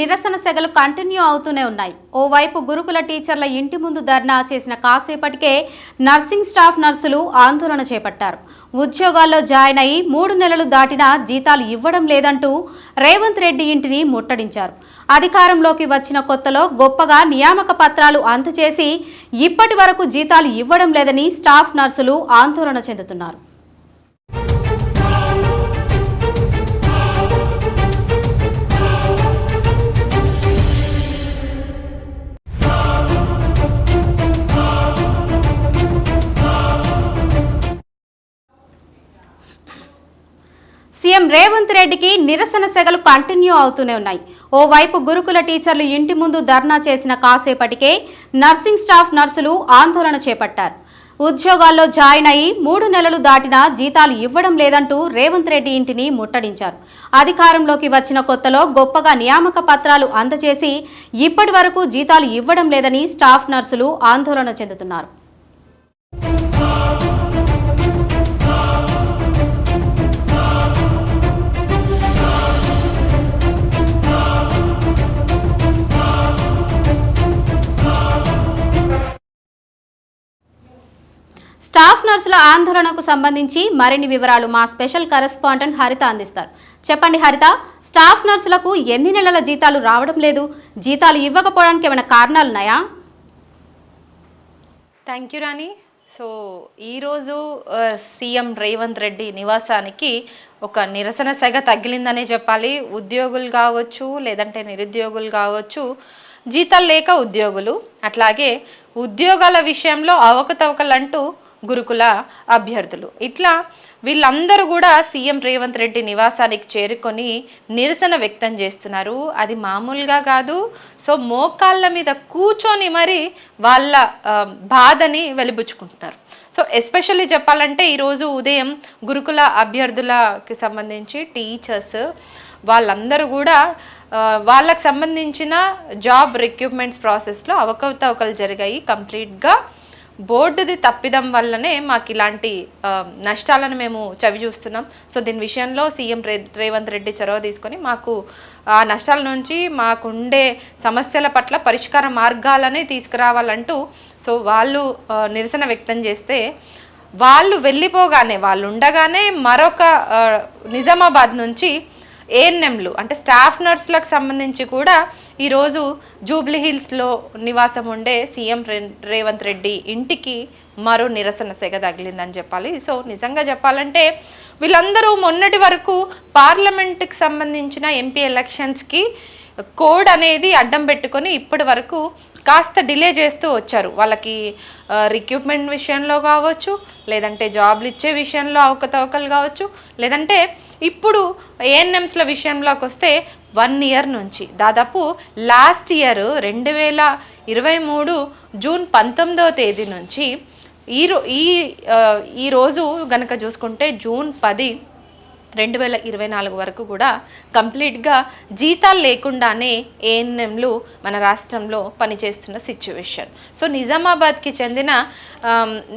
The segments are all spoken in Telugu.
నిరసన సెగలు కంటిన్యూ అవుతూనే ఉన్నాయి. ఓవైపు గురుకుల టీచర్ల ఇంటి ముందు ధర్నా చేసిన కాసేపటికే నర్సింగ్ స్టాఫ్ నర్సులు ఆందోళన చేపట్టారు. ఉద్యోగాల్లో జాయిన్ అయి మూడు నెలలు దాటినా జీతాలు ఇవ్వడం లేదంటూ రేవంత్ రెడ్డి ఇంటిని ముట్టడించారు. అధికారంలోకి వచ్చిన కొత్తలో గొప్పగా నియామక పత్రాలు అందజేసి ఇప్పటి వరకు జీతాలు ఇవ్వడం లేదని స్టాఫ్ నర్సులు ఆందోళన చెందుతున్నారు. రేవంత్ రెడ్డికి నిరసన సెగలు కంటిన్యూ అవుతూనే ఉన్నాయి. ఓవైపు గురుకుల టీచర్లు ఇంటి ముందు ధర్నా చేసిన కాసేపటికే నర్సింగ్ స్టాఫ్ నర్సులు ఆందోళన చేపట్టారు. ఉద్యోగాల్లో జాయిన్ అయి మూడు నెలలు దాటినా జీతాలు ఇవ్వడం లేదంటూ రేవంత్ రెడ్డి ఇంటిని ముట్టడించారు. అధికారంలోకి వచ్చిన కొత్తలో గొప్పగా నియామక పత్రాలు అందజేసి ఇప్పటి జీతాలు ఇవ్వడం లేదని స్టాఫ్ నర్సులు ఆందోళన చెందుతున్నారు. నర్సుల ఆందోళనకు సంబంధించి మరిన్ని వివరాలు మా స్పెషల్ కరెస్పాండెంట్ హరిత అందిస్తారు. చెప్పండి హరిత స్టాఫ్ నర్సులకు ఎన్ని నెలల జీతాలు రావడం లేదు? జీతాలు ఇవ్వకపోవడానికి ఏమైనా కారణాలున్నాయా? Thank you Rani. సో ఈరోజు సీఎం రేవంత్ రెడ్డి నివాసానికి ఒక నిరసన సెగ తగిలిందనే చెప్పాలి. ఉద్యోగులు కావచ్చు లేదంటే నిరుద్యోగులు కావచ్చు జీతాలు లేక ఉద్యోగులు. అట్లాగే ఉద్యోగాల విషయంలో అవకతవకలు అంటూ గురుకుల అభ్యర్థులు. ఇట్లా వీళ్ళందరూ కూడా సీఎం రేవంత్ రెడ్డి నివాసానికి చేరుకొని నిరసన వ్యక్తం చేస్తున్నారు. అది మామూలుగా కాదు. సో మోకాళ్ళ మీద కూర్చొని మరి వాళ్ళ బాధని వెలిబుచ్చుకుంటున్నారు. సో ఎస్పెషల్లీ చెప్పాలంటే ఈరోజు ఉదయం గురుకుల అభ్యర్థులకి సంబంధించి టీచర్స్ వాళ్ళందరూ కూడా వాళ్ళకు వాళ్ళకి సంబంధించిన జాబ్ రిక్రూట్మెంట్స్ ప్రాసెస్లో అవకతవకలు జరిగాయి. కంప్లీట్గా బోర్డుది తప్పిదం వల్లనే మాకు ఇలాంటి నష్టాలను మేము చవి చూస్తున్నాం. సో దీని విషయంలో సీఎం రే రేవంత్ రెడ్డి చొరవ తీసుకొని మాకు ఆ నష్టాల నుంచి మాకుండే సమస్యల పట్ల పరిష్కార మార్గాలని తీసుకురావాలంటూ సో వాళ్ళు నిరసన వ్యక్తం చేస్తే వాళ్ళు వెళ్ళిపోగానే వాళ్ళు ఉండగానే మరొక నిజామాబాద్ నుంచి ఏఎన్ఎంలు అంటే స్టాఫ్ నర్సులకు సంబంధించి కూడా ఈరోజు జూబ్లీ హిల్స్లో నివాసం ఉండే సీఎం రేవంత్ రెడ్డి ఇంటికి మరో నిరసన సెగ తగిలిందని చెప్పాలి. సో నిజంగా చెప్పాలంటే వీళ్ళందరూ మొన్నటి వరకు పార్లమెంట్కి సంబంధించిన ఎంపీ ఎలక్షన్స్కి కోడ్ అనేది అడ్డం పెట్టుకొని ఇప్పటి వరకు కాస్త డిలే చేస్తూ వచ్చారు. వాళ్ళకి రిక్రూట్మెంట్ విషయంలో కావచ్చు లేదంటే జాబ్లు ఇచ్చే విషయంలో అవకతవకలు కావచ్చు లేదంటే ఇప్పుడు ఏఎన్ఎంస్ల విషయంలోకి వస్తే వన్ ఇయర్ నుంచి దాదాపు లాస్ట్ ఇయర్ రెండు వేల ఇరవై మూడు జూన్ పంతొమ్మిదవ తేదీ నుంచి ఈ రో ఈ ఈరోజు ఈ రోజు గనక చూసుకుంటే జూన్ పది రెండు వేల ఇరవై నాలుగు వరకు కూడా కంప్లీట్గా జీతాలు లేకుండానే ఏఎన్ఎంలు మన రాష్ట్రంలో పనిచేస్తున్న సిచ్యువేషన్ సో నిజామాబాద్కి చెందిన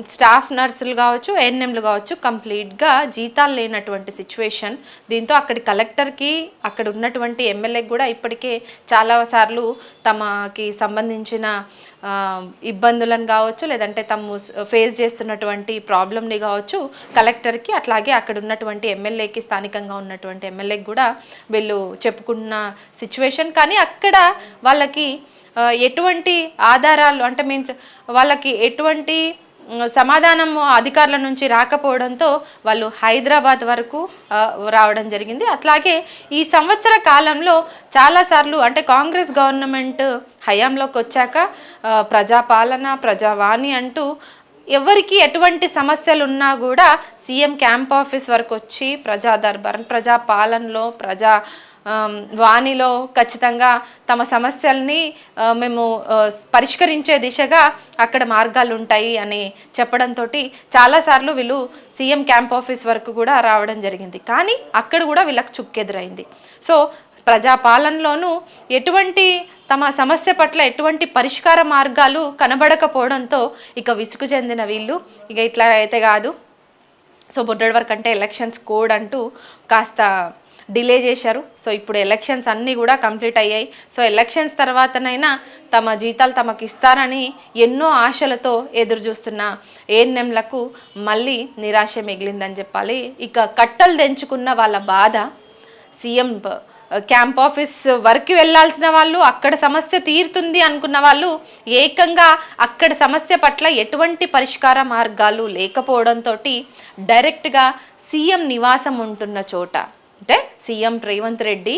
స్టాఫ్ నర్సులు కావచ్చు ఏఎన్ఎంలు కావచ్చు కంప్లీట్గా జీతాలు లేనటువంటి సిచ్యువేషన్ దీంతో అక్కడి కలెక్టర్కి అక్కడ ఉన్నటువంటి ఎమ్మెల్యేకి కూడా ఇప్పటికే చాలాసార్లు తమకి సంబంధించిన ఇబ్బందులను కావచ్చు లేదంటే తము ఫేస్ చేస్తున్నటువంటి ప్రాబ్లమ్ని కావచ్చు కలెక్టర్కి అట్లాగే అక్కడ ఉన్నటువంటి ఎమ్మెల్యేకి స్థానికంగా ఉన్నటువంటి ఎమ్మెల్యేకి కూడా వీళ్ళు చెప్పుకున్న సిచ్యువేషన్ కానీ అక్కడ వాళ్ళకి ఎటువంటి ఆధారాలు అంటే మీన్స్ వాళ్ళకి ఎటువంటి సమాధానం అధికారుల నుంచి రాకపోవడంతో వాళ్ళు హైదరాబాద్ వరకు రావడం జరిగింది. అట్లాగే ఈ సంవత్సర కాలంలో చాలాసార్లు అంటే కాంగ్రెస్ గవర్నమెంట్ హయాంలోకి వచ్చాక ప్రజాపాలన ప్రజావాణి అంటూ ఎవరికి ఎటువంటి సమస్యలు ఉన్నా కూడా సీఎం క్యాంప్ ఆఫీస్ వరకు వచ్చి ప్రజా దర్బార్ ప్రజా పాలనలో ప్రజా వాణిలో ఖచ్చితంగా తమ సమస్యల్ని మేము పరిష్కరించే దిశగా అక్కడ మార్గాలు ఉంటాయి అని చెప్పడంతో చాలాసార్లు వీళ్ళు సీఎం క్యాంప్ ఆఫీస్ వరకు కూడా రావడం జరిగింది. కానీ అక్కడ కూడా వీళ్ళకి చుక్కెదురైంది. సో ప్రజాపాలనలోనూ ఎటువంటి తమ సమస్య పట్ల ఎటువంటి పరిష్కార మార్గాలు కనబడకపోవడంతో ఇక విసుగు చెందిన వీళ్ళు. ఇక ఇట్లా అయితే కాదు. సో బొడ్డడి వరకు అంటే ఎలక్షన్స్ కోడ్ అంటూ కాస్త డిలే చేశారు. సో ఇప్పుడు ఎలక్షన్స్ అన్నీ కూడా కంప్లీట్ అయ్యాయి. సో ఎలక్షన్స్ తర్వాతనైనా తమ జీతాలు తమకు ఇస్తారని ఎన్నో ఆశలతో ఎదురు చూస్తున్న ఏఎన్ఎంలకు మళ్ళీ నిరాశ మిగిలిందని చెప్పాలి. ఇక కట్టలు తెంచుకున్న వాళ్ళ బాధ సీఎం క్యాంప్ ఆఫీస్ వరకు వెళ్ళాల్సిన వాళ్ళు అక్కడ సమస్య తీరుతుంది అనుకున్న వాళ్ళు ఏకంగా అక్కడ సమస్య పట్ల ఎటువంటి పరిష్కార మార్గాలు లేకపోవడంతో డైరెక్ట్గా సీఎం నివాసం ఉంటున్న చోట అంటే సీఎం రేవంత్ రెడ్డి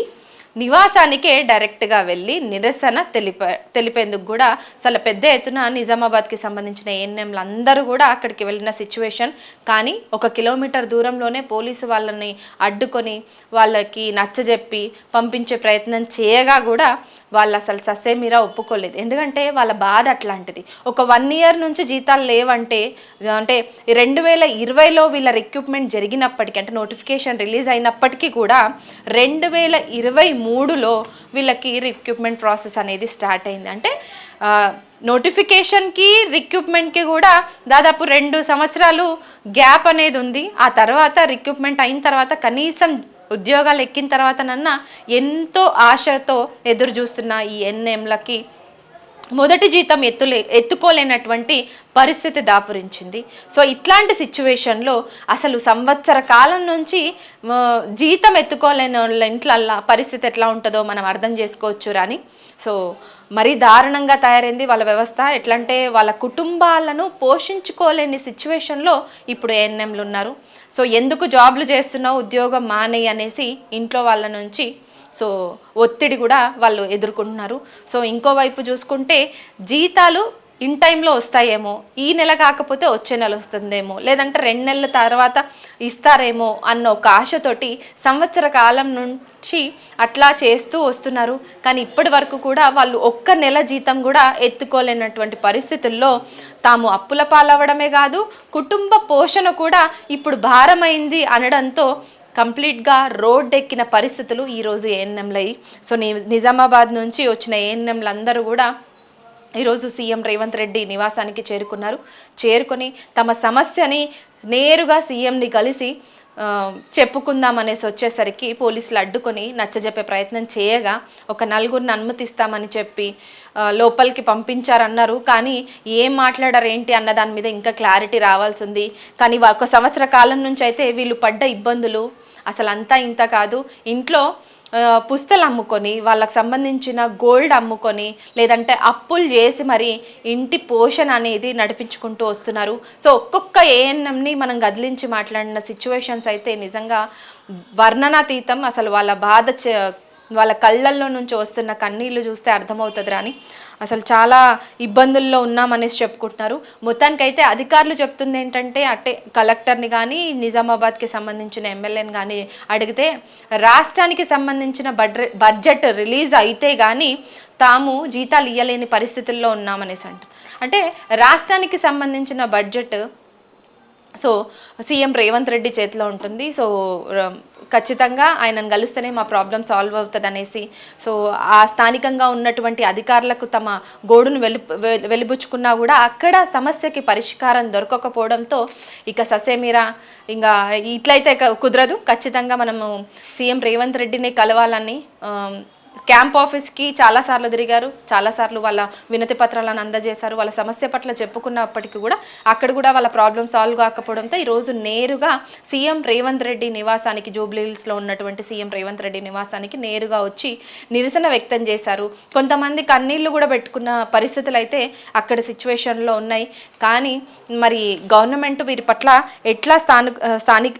నివాసానికే డైరెక్ట్గా వెళ్ళి నిరసన తెలిప తెలిపేందుకు కూడా చాలా పెద్ద ఎత్తున నిజామాబాద్కి సంబంధించిన ఏఎన్ఎంలు అందరూ కూడా అక్కడికి వెళ్ళిన సిచ్యువేషన్. కానీ ఒక కిలోమీటర్ దూరంలోనే పోలీసు వాళ్ళని అడ్డుకొని వాళ్ళకి నచ్చజెప్పి పంపించే ప్రయత్నం చేయగా కూడా వాళ్ళు అసలు ససేమీరా ఒప్పుకోలేదు. ఎందుకంటే వాళ్ళ బాధ అట్లాంటిది. ఒక వన్ ఇయర్ నుంచి జీతాలు లేవంటే అంటే రెండు వేల ఇరవైలో వీళ్ళ రిక్రూట్మెంట్ జరిగినప్పటికీ అంటే నోటిఫికేషన్ రిలీజ్ అయినప్పటికీ కూడా రెండు వేల ఇరవై మూడులో వీళ్ళకి రిక్రూట్మెంట్ ప్రాసెస్ అనేది స్టార్ట్ అయింది. అంటే నోటిఫికేషన్కి రిక్రూట్మెంట్కి కూడా దాదాపు రెండు సంవత్సరాలు గ్యాప్ అనేది ఉంది. ఆ తర్వాత రిక్రూట్మెంట్ అయిన తర్వాత కనీసం ఉద్యోగాలు ఎక్కిన తర్వాతనన్నా ఎంతో ఆశతో ఎదురు చూస్తున్న ఈ ఎన్ఎంలకి మొదటి జీతం ఎత్తులే ఎత్తుకోలేనటువంటి పరిస్థితి దాపురించింది. సో ఇట్లాంటి సిచ్యువేషన్లో అసలు సంవత్సర కాలం నుంచి జీతం ఎత్తుకోలేని వాళ్ళ ఇంట్లల్లా పరిస్థితి ఎట్లా ఉంటుందో మనం అర్థం చేసుకోవచ్చు రాని. సో మరీ దారుణంగా తయారైంది వాళ్ళ వ్యవస్థ. ఎట్లంటే వాళ్ళ కుటుంబాలను పోషించుకోలేని సిచ్యువేషన్లో ఇప్పుడు ఏఎన్ఎంలు ఉన్నారు. సో ఎందుకు జాబ్లు చేస్తున్నావు ఉద్యోగం మానేయి అనేసి ఇంట్లో వాళ్ళ నుంచి సో ఒత్తిడి కూడా వాళ్ళు ఎదుర్కొంటున్నారు. సో ఇంకోవైపు చూసుకుంటే జీతాలు ఇన్ టైంలో వస్తాయేమో ఈ నెల కాకపోతే వచ్చే నెల వస్తుందేమో లేదంటే రెండు నెలల తర్వాత ఇస్తారేమో అన్న ఒక ఆశతోటి సంవత్సర కాలం నుంచి అట్లా చేస్తూ వస్తున్నారు. కానీ ఇప్పటి వరకు కూడా వాళ్ళు ఒక్క నెల జీతం కూడా ఎత్తుకోలేనటువంటి పరిస్థితుల్లో తాము అప్పుల పాలవడమే కాదు కుటుంబ పోషణ కూడా ఇప్పుడు భారమైంది అనడంతో కంప్లీట్గా రోడ్ ఎక్కిన పరిస్థితులు ఈరోజు ఏఎన్ఎంలయ్యి సో ని నిజామాబాద్ నుంచి వచ్చిన ఏఎన్ఎంలు అందరూ కూడా ఈరోజు సీఎం రేవంత్ రెడ్డి నివాసానికి చేరుకున్నారు. చేరుకొని తమ సమస్యని నేరుగా సీఎంని కలిసి చెప్పుకుందామనేసి చెప్పుకుందాం అనేసి వచ్చేసరికి పోలీసులు అడ్డుకొని నచ్చజెప్పే ప్రయత్నం చేయగా ఒక నలుగురిని అనుమతిస్తామని చెప్పి లోపలికి పంపించారన్నారు. కానీ ఏం మాట్లాడారు ఏంటి అన్న దాని మీద ఇంకా క్లారిటీ రావాల్సి ఉంది. కానీ ఒక సంవత్సర కాలం నుంచి అయితే వీళ్ళు పడ్డ ఇబ్బందులు అసలు అంతా ఇంత కాదు. ఇంట్లో పుస్తలు అమ్ముకొని వాళ్ళకు సంబంధించిన గోల్డ్ అమ్ముకొని లేదంటే అప్పులు చేసి మరి ఇంటి పోషణ అనేది నడిపించుకుంటూ వస్తున్నారు. సో ఒక్కొక్క ఏఎన్ఎంని మనం గదిలించి మాట్లాడిన సిచ్యువేషన్స్ అయితే నిజంగా వర్ణనాతీతం. అసలు వాళ్ళ బాధ వాళ్ళ కళ్ళల్లో నుంచి వస్తున్న కన్నీళ్ళు చూస్తే అర్థమవుతుంది రాని అసలు చాలా ఇబ్బందుల్లో ఉన్నామనేసి చెప్పుకుంటున్నారు. మొత్తానికైతే అధికారులు చెప్తుంది ఏంటంటే అట్టే కలెక్టర్ని కానీ నిజామాబాద్కి సంబంధించిన ఎమ్మెల్యేని కానీ అడిగితే రాష్ట్రానికి సంబంధించిన బడ్జెట్ బడ్జెట్ రిలీజ్ అయితే కానీ తాము జీతాలు ఇవ్వలేని పరిస్థితుల్లో ఉన్నామనేసి అంట. అంటే రాష్ట్రానికి సంబంధించిన budget so CM Revanth Reddy చేతిలో ఉంటుంది. సో ఖచ్చితంగా ఆయనను కలిస్తేనే మా ప్రాబ్లం సాల్వ్ అవుతుంది అనేసి సో ఆ స్థానికంగా ఉన్నటువంటి అధికారులకు తమ గోడును వెలు వెలిబుచ్చుకున్నా కూడా అక్కడ సమస్యకి పరిష్కారం దొరకకపోవడంతో ఇక ససేమిరా ఇంకా ఇట్లయితే కుదరదు. ఖచ్చితంగా మనము సీఎం రేవంత్ రెడ్డిని కలవాలని క్యాంప్ ఆఫీస్కి చాలాసార్లు తిరిగారు. చాలాసార్లు వాళ్ళ వినతి పత్రాలను అందజేశారు. వాళ్ళ సమస్య పట్ల చెప్పుకున్నప్పటికీ కూడా అక్కడ కూడా వాళ్ళ ప్రాబ్లం సాల్వ్ కాకపోవడంతో ఈరోజు నేరుగా సీఎం రేవంత్ రెడ్డి నివాసానికి జూబ్లీహిల్స్లో ఉన్నటువంటి సీఎం రేవంత్ రెడ్డి నివాసానికి నేరుగా వచ్చి నిరసన వ్యక్తం చేశారు. కొంతమంది కన్నీళ్ళు కూడా పెట్టుకున్న పరిస్థితులు అయితే అక్కడ సిచ్యువేషన్లో ఉన్నాయి. కానీ మరి గవర్నమెంట్ వీరి పట్ల ఎట్లా స్థాను స్థానిక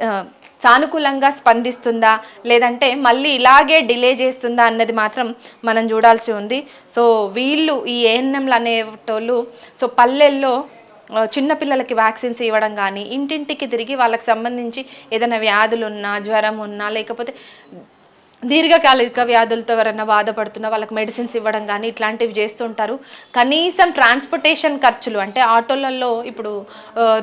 సానుకూలంగా స్పందిస్తుందా? లేదంటే మళ్ళీ ఇలాగే డిలే చేస్తుందా అన్నది మాత్రం మనం చూడాల్సి ఉంది. సో వీళ్ళు ఈ ఏఎన్ఎంలు అనేటోళ్ళు సో పల్లెల్లో చిన్నపిల్లలకి వ్యాక్సిన్స్ ఇవ్వడం కానీ ఇంటింటికి తిరిగి వాళ్ళకి సంబంధించి ఏదైనా వ్యాధులు ఉన్నా జ్వరం ఉన్నా లేకపోతే దీర్ఘకాలిక వ్యాధులతో ఎవరైనా బాధపడుతున్నా వాళ్ళకి మెడిసిన్స్ ఇవ్వడం కానీ ఇట్లాంటివి చేస్తుంటారు. కనీసం ట్రాన్స్పోర్టేషన్ ఖర్చులు అంటే ఆటోలలో ఇప్పుడు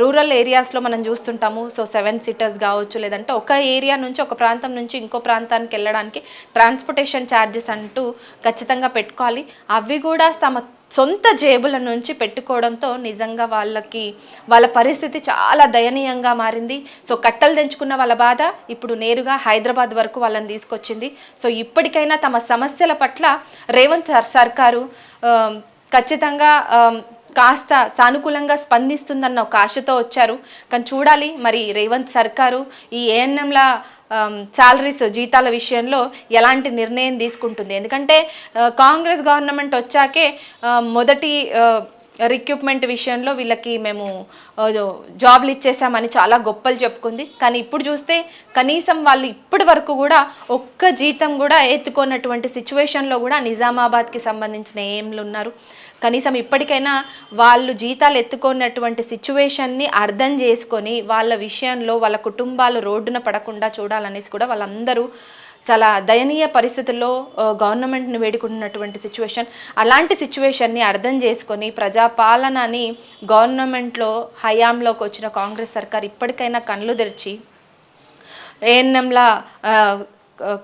రూరల్ ఏరియాస్లో మనం చూస్తుంటాము. సో సెవెన్ సీటర్స్ కావచ్చు లేదంటే ఒక ఏరియా నుంచి ఒక ప్రాంతం నుంచి ఇంకో ప్రాంతానికి వెళ్ళడానికి ట్రాన్స్పోర్టేషన్ ఛార్జెస్ అంటూ ఖచ్చితంగా పెట్టుకోవాలి. అవి కూడా తమ సొంత జేబుల నుంచి పెట్టుకోవడంతో నిజంగా వాళ్ళకి వాళ్ళ పరిస్థితి చాలా దయనీయంగా మారింది. సో కట్టలు తెంచుకున్న వాళ్ళ బాధ ఇప్పుడు నేరుగా హైదరాబాద్ వరకు వాళ్ళని తీసుకొచ్చింది. సో ఇప్పటికైనా తమ సమస్యల పట్ల రేవంత్ సర్- సర్కారు ఖచ్చితంగా కాస్త సానుకూలంగా స్పందిస్తుందన్న ఒక ఆశతో వచ్చారు. కానీ చూడాలి మరి రేవంత్ సర్కారు ఈ ఏఎన్ఎంల శాలరీస్ జీతాల విషయంలో ఎలాంటి నిర్ణయం తీసుకుంటుంది? ఎందుకంటే కాంగ్రెస్ గవర్నమెంట్ వచ్చాకే మొదటి రిక్రూట్మెంట్ విషయంలో వీళ్ళకి మేము జాబ్లు ఇచ్చేసామని చాలా గొప్పలు చెప్పుకుంది. కానీ ఇప్పుడు చూస్తే కనీసం వాళ్ళు ఇప్పటి వరకు కూడా ఒక్క జీతం కూడా ఎత్తుకున్నటువంటి సిచ్యువేషన్లో కూడా నిజామాబాద్కి సంబంధించిన ఏంలు ఉన్నారు. కనీసం ఇప్పటికైనా వాళ్ళు జీతాలు ఎత్తుకున్నటువంటి సిచ్యువేషన్ని అర్థం చేసుకొని వాళ్ళ విషయంలో వాళ్ళ కుటుంబాలు రోడ్డున పడకుండా చూడాలనేసి కూడా వాళ్ళందరూ చాలా దయనీయ పరిస్థితుల్లో గవర్నమెంట్ని వేడుకున్నటువంటి సిచ్యువేషన్. అలాంటి సిచ్యువేషన్ని అర్థం చేసుకొని ప్రజాపాలనని గవర్నమెంట్లో హయాంలోకి వచ్చిన కాంగ్రెస్ సర్కార్ ఇప్పటికైనా కళ్ళు తెరిచి ఏఎన్ఎంలా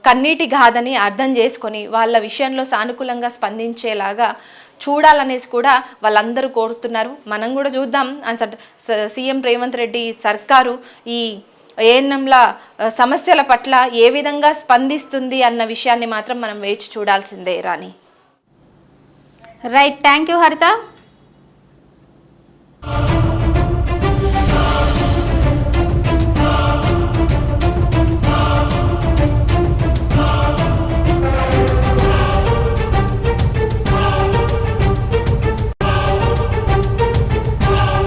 కన్నీటి గాథని అర్థం చేసుకొని వాళ్ళ విషయంలో సానుకూలంగా స్పందించేలాగా చూడాలనేసి కూడా వాళ్ళందరూ కోరుతున్నారు. మనం కూడా చూద్దాం. అని సీఎం రేవంత్ రెడ్డి సర్కారు ఈ ఏఎన్ఎంల సమస్యల పట్ల ఏ విధంగా స్పందిస్తుంది అన్న విషయాన్ని మాత్రం మనం వేచి చూడాల్సిందే Rani. Right. Thank you Haritha.